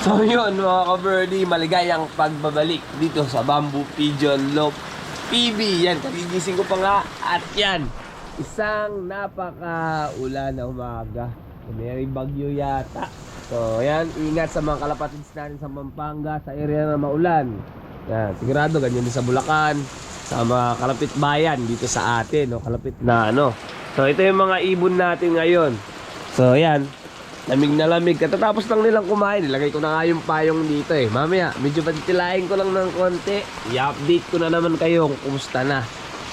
So yun mga ka-birdie, maligayang pagbabalik dito sa Bamboo Pigeon Loop PB. Yan, kagigising ko pa nga. At yan, isang napaka-ulan na umaga. May bagyo yata. So yan, ingat sa mga kalapatids natin sa Pampanga, sa area na maulan. Yan, sigurado ganyan din sa Bulacan, sa mga kalapit bayan dito sa atin, no? kalapit na ano. So ito yung mga ibon natin ngayon. So yan, lamig na lamig. Katatapos lang nilang kumain, nilagay ko na nga yung payong dito eh. Mamaya, medyo patitilahin ko lang ng konti. I-update ko na naman kayo kung kumusta na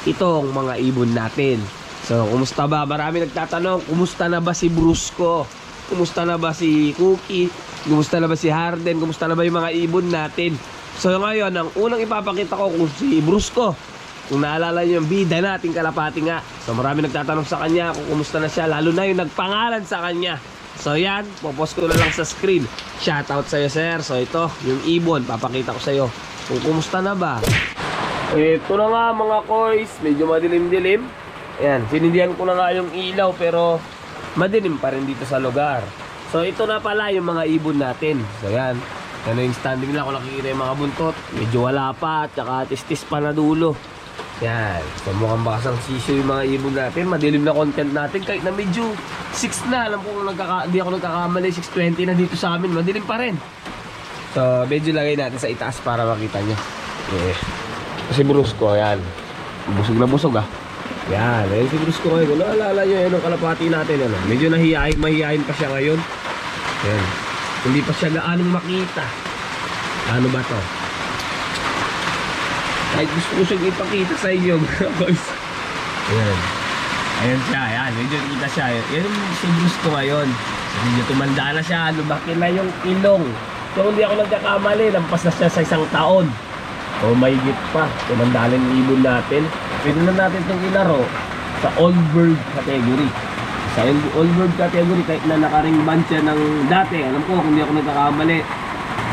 itong mga ibon natin. So, kumusta ba? Marami nagtatanong, kumusta na ba si Brusco? Kumusta na ba si Cookie? Kumusta na ba si Harden? Kumusta na ba yung mga ibon natin? So ngayon, ang unang ipapakita ko kung si Brusco. Kung naalala niyo yung bida nating kalapati nga. So marami nagtatanong sa kanya kung kumusta na siya. Lalo na yung nagpangalan sa kanya. So yan, popost ko na lang sa screen. Shoutout sa'yo sir. So ito, yung ibon, papakita ko sa'yo. Kung kumusta na ba. Ito na nga mga koys, medyo madilim-dilim. Ayan, sinindihan ko na nga yung ilaw pero madilim pa rin dito sa lugar. So ito na pala yung mga ibon natin. So yan, ano yung standing nila kung nakikita yung mga buntot. Medyo wala pa at saka tistis pa na dulo. Yan, so mukhang bakasang sisyo yung mga ibon natin. Madilim na content natin kahit na medyo 6 na. Alam ko kung nagkaka, di ako nagkakamali, 6.20 na dito sa amin. Madilim pa rin. So medyo lagay natin sa itaas para makita nyo. Yeah. Kasi Brusco, yan. Busog na busog ah. Yan, ayun si Brusco ngayon. Kung naalala nyo yun, ang kalapati natin. Ano? Medyo nahihain, mahihain pa siya ngayon. Yan. Hindi pa siya gaanong makita. Ano ba to? Kahit gusto ko siyang ipakita sa inyo, mga boys. Ayan. Ayan siya, ayan. Medyo nakita siya. Yan yung si Brusco ngayon. Medyo tumanda na siya, lumaki na yung ilong. So hindi ako nagkakamali, lampas na siya sa isang taon. O mahigit pa, tumanda na yung ibon natin. Pwede na natin itong ilaro sa old bird category. Sa old bird category, kahit na nakaring band siya ng dati, alam ko kung hindi ako nagkakamali,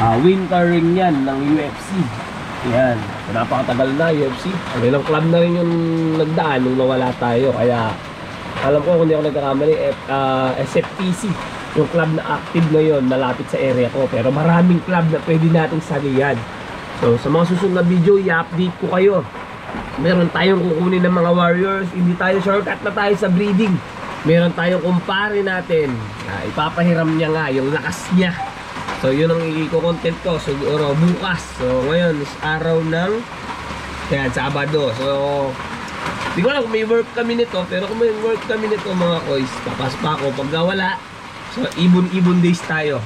ah winter ring yan ng UFC. Yan, napakatagal na UFC. Ang ilang club na rin yung nagdaan nung nawala tayo. Kaya alam ko kung hindi ako nagkakamali, F, ah, SFPC, yung club na active ngayon, malapit sa area ko. Pero maraming club na pwede nating salihan. So, sa mga susunod na video, i-update ko kayo. Meron tayong kukunin ng mga warriors. Hindi tayo shortcut na tayo sa breeding. Meron tayong kumpare natin. Ah, ipapahiram niya nga yung lakas niya. So, yun ang i-content ko. Siguro bukas. So, ngayon is araw ng kaya Sabado. So, di ko alam kung may work kami nito. Pero kung may work kami nito mga koys, papas pa ako. Pag wala, so ibon-ibon days tayo.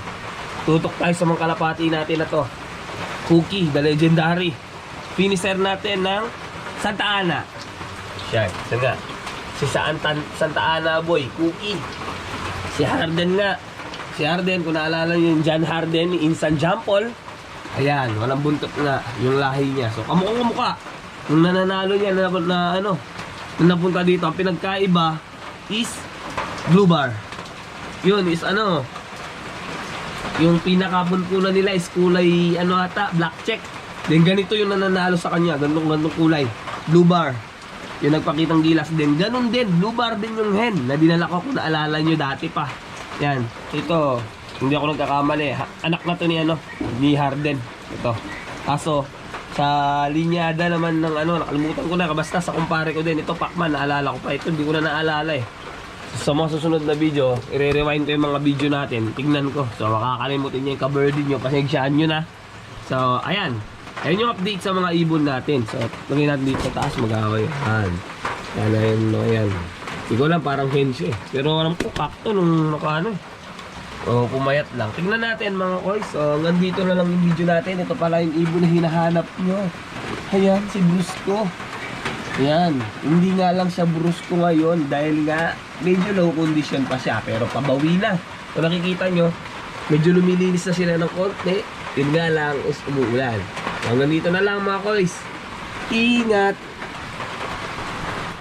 Tutok tayo sa mga kalapati natin na to. Cookie, the legendary. Finisher natin ng Santa Ana. Siya, siya nga. Si Santa Ana boy, Cookie. Si Harden nga. Si Harden, kung naalala niyo yung John Harden, ni Insan Jampol. Ayan, walang buntot nga yung lahi niya. So, kamukhang kamukha. Nung nananalo niya na, na ano, nung napunta dito, ang pinagkaiba is blue bar. Yun is ano, yung pinakabunpunan nila is kulay ano ata, black check. Then ganito yung nananalo sa kanya, ganitong ganitong kulay. Blue bar. Yung nagpakitang gilas din. Ganon din, blue bar din yung hen na dinala ko kung naalala nyo dati pa. Yan, ito, hindi ako nagkakamali. Ha- anak na to ni ano, ni Harden. Ito. Kaso, sa linyada naman ng ano, nakalimutan ko na, basta sa kumpare ko din. Ito, Pacman, naalala ko pa ito, hindi ko na naalala eh. Sa mga susunod na video, i-rewind ko yung mga video natin. Tingnan ko. So, makakalimutin nyo yung ka-birdie nyo. Pasensyaan nyo na. So, ayan. Ayan yung update sa mga ibon natin. So, lagyan natin dito sa taas, mag-away. Ayan. Yan, ayan, no, ayan. Hindi ko alam, parang hench eh. Pero alam ko, kakto nung nakaano eh. O, pumayat lang. Tingnan natin mga koys. So, hanggang dito na lang yung video natin. Ito pala yung ibon na hinahanap nyo. Ayan, si Brusco. Ayan, hindi nga lang siya brusko ngayon dahil nga medyo low condition pa siya pero pabawi na. Kung nakikita nyo, medyo lumilinis na sila ng konti. Yun nga lang is umuulan. Hanggang dito na lang mga koys. Ingat!